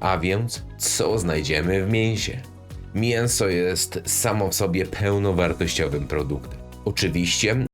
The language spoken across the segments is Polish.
A więc, co znajdziemy w mięsie? Mięso jest samo w sobie pełnowartościowym produktem. Oczywiście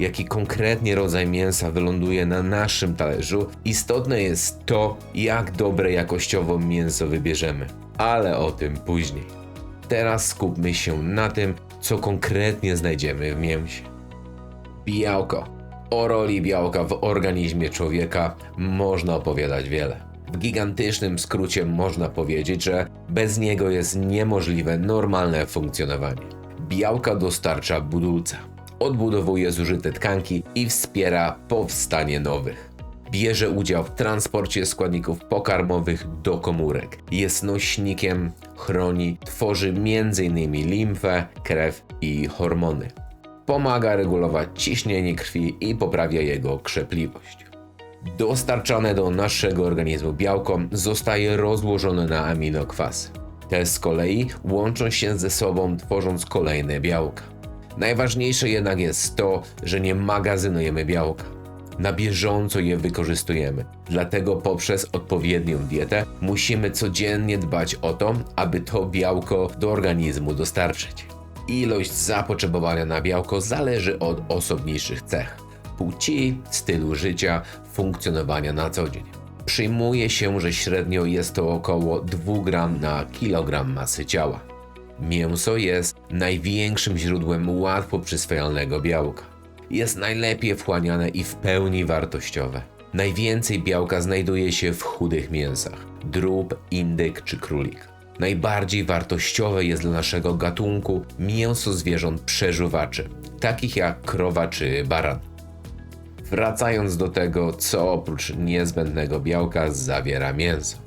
jaki konkretnie rodzaj mięsa wyląduje na naszym talerzu, istotne jest to, jak dobre jakościowo mięso wybierzemy. Ale o tym później. Teraz skupmy się na tym, co konkretnie znajdziemy w mięsie. Białko. O roli białka w organizmie człowieka można opowiadać wiele. W gigantycznym skrócie można powiedzieć, że bez niego jest niemożliwe normalne funkcjonowanie. Białka dostarcza budulca, odbudowuje zużyte tkanki i wspiera powstanie nowych. Bierze udział w transporcie składników pokarmowych do komórek. Jest nośnikiem, chroni, tworzy m.in. limfę, krew i hormony. Pomaga regulować ciśnienie krwi i poprawia jego krzepliwość. Dostarczane do naszego organizmu białko zostaje rozłożone na aminokwasy. Te z kolei łączą się ze sobą, tworząc kolejne białka. Najważniejsze jednak jest to, że nie magazynujemy białka. Na bieżąco je wykorzystujemy. Dlatego poprzez odpowiednią dietę musimy codziennie dbać o to, aby to białko do organizmu dostarczyć. Ilość zapotrzebowania na białko zależy od osobniczych cech płci, stylu życia, funkcjonowania na co dzień. Przyjmuje się, że średnio jest to około 2 gram na kilogram masy ciała. Mięso jest największym źródłem łatwo przyswajalnego białka. Jest najlepiej wchłaniane i w pełni wartościowe. Najwięcej białka znajduje się w chudych mięsach drób, indyk czy królik. Najbardziej wartościowe jest dla naszego gatunku mięso zwierząt przeżuwaczy, takich jak krowa czy baran. Wracając do tego, co oprócz niezbędnego białka zawiera mięso.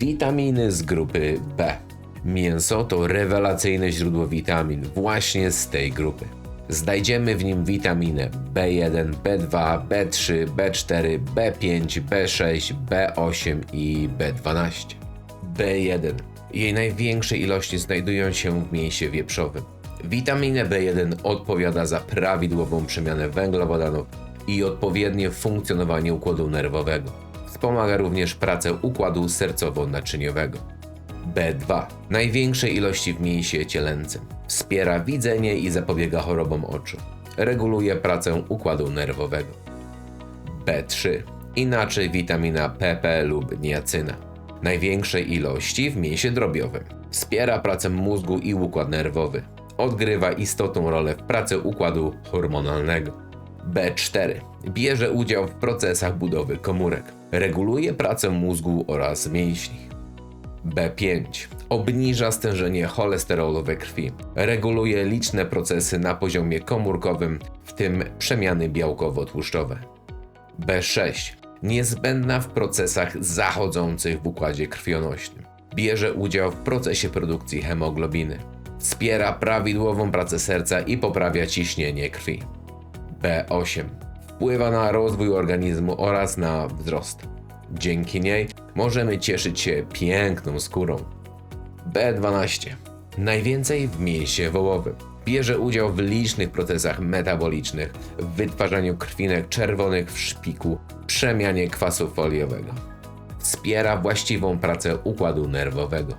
Witaminy z grupy B. Mięso to rewelacyjne źródło witamin właśnie z tej grupy. Znajdziemy w nim witaminę B1, B2, B3, B4, B5, B6, B8 i B12. B1. Jej największe ilości znajdują się w mięsie wieprzowym. Witaminę B1 odpowiada za prawidłową przemianę węglowodanów i odpowiednie funkcjonowanie układu nerwowego. Wspomaga również pracę układu sercowo-naczyniowego. B2. Największej ilości w mięsie cielęcym. Wspiera widzenie i zapobiega chorobom oczu. Reguluje pracę układu nerwowego. B3. Inaczej witamina PP lub niacyna. Największej ilości w mięsie drobiowym. Wspiera pracę mózgu i układ nerwowy. Odgrywa istotną rolę w pracy układu hormonalnego. B4. Bierze udział w procesach budowy komórek. Reguluje pracę mózgu oraz mięśni. B5. Obniża stężenie cholesterolu we krwi. Reguluje liczne procesy na poziomie komórkowym, w tym przemiany białkowo-tłuszczowe. B6. Niezbędna w procesach zachodzących w układzie krwionośnym. Bierze udział w procesie produkcji hemoglobiny. Wspiera prawidłową pracę serca i poprawia ciśnienie krwi. B8. Wpływa na rozwój organizmu oraz na wzrost. Dzięki niej możemy cieszyć się piękną skórą. B12. Najwięcej w mięsie wołowym. Bierze udział w licznych procesach metabolicznych, w wytwarzaniu krwinek czerwonych w szpiku, przemianie kwasu foliowego. Wspiera właściwą pracę układu nerwowego.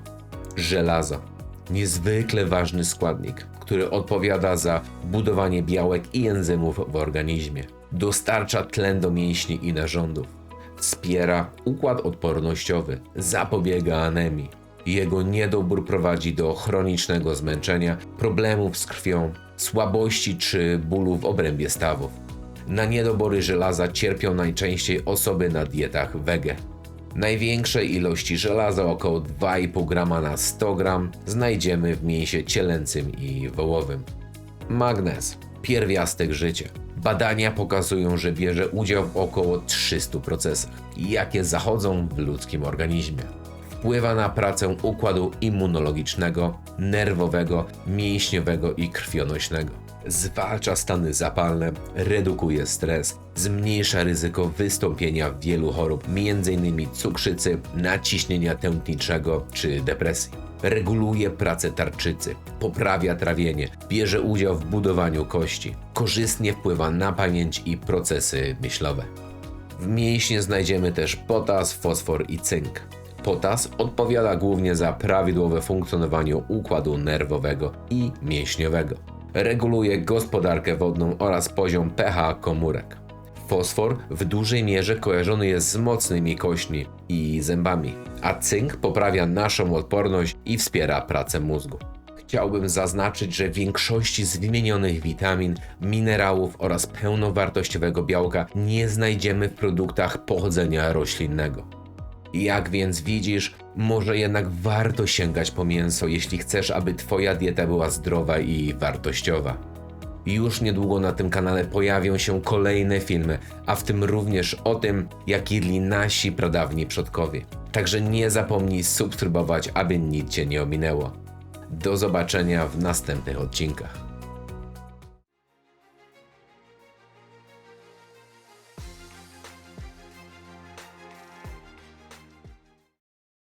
Żelazo. Niezwykle ważny składnik, który odpowiada za budowanie białek i enzymów w organizmie. Dostarcza tlen do mięśni i narządów. Wspiera układ odpornościowy, zapobiega anemii. Jego niedobór prowadzi do chronicznego zmęczenia, problemów z krwią, słabości czy bólu w obrębie stawów. Na niedobory żelaza cierpią najczęściej osoby na dietach wege. Największe ilości żelaza, około 2,5 grama na 100 gram, znajdziemy w mięsie cielęcym i wołowym. Magnez, pierwiastek życia. Badania pokazują, że bierze udział w około 300 procesach, jakie zachodzą w ludzkim organizmie. wpływa na pracę układu immunologicznego, nerwowego, mięśniowego i krwionośnego. Zwalcza stany zapalne, redukuje stres, zmniejsza ryzyko wystąpienia wielu chorób, m.in. cukrzycy, naciśnienia tętniczego czy depresji. Reguluje pracę tarczycy, poprawia trawienie, bierze udział w budowaniu kości, korzystnie wpływa na pamięć i procesy myślowe. W mięśnie znajdziemy też potas, fosfor i cynk. Potas odpowiada głównie za prawidłowe funkcjonowanie układu nerwowego i mięśniowego. Reguluje gospodarkę wodną oraz poziom pH komórek. Fosfor w dużej mierze kojarzony jest z mocnymi kośćmi i zębami, a cynk poprawia naszą odporność i wspiera pracę mózgu. Chciałbym zaznaczyć, że większości z wymienionych witamin, minerałów oraz pełnowartościowego białka nie znajdziemy w produktach pochodzenia roślinnego. Jak więc widzisz, może jednak warto sięgać po mięso, jeśli chcesz, aby Twoja dieta była zdrowa i wartościowa. Już niedługo na tym kanale pojawią się kolejne filmy, a w tym również o tym, jak jedli nasi pradawni przodkowie. Także nie zapomnij subskrybować, aby nic Cię nie ominęło. Do zobaczenia w następnych odcinkach.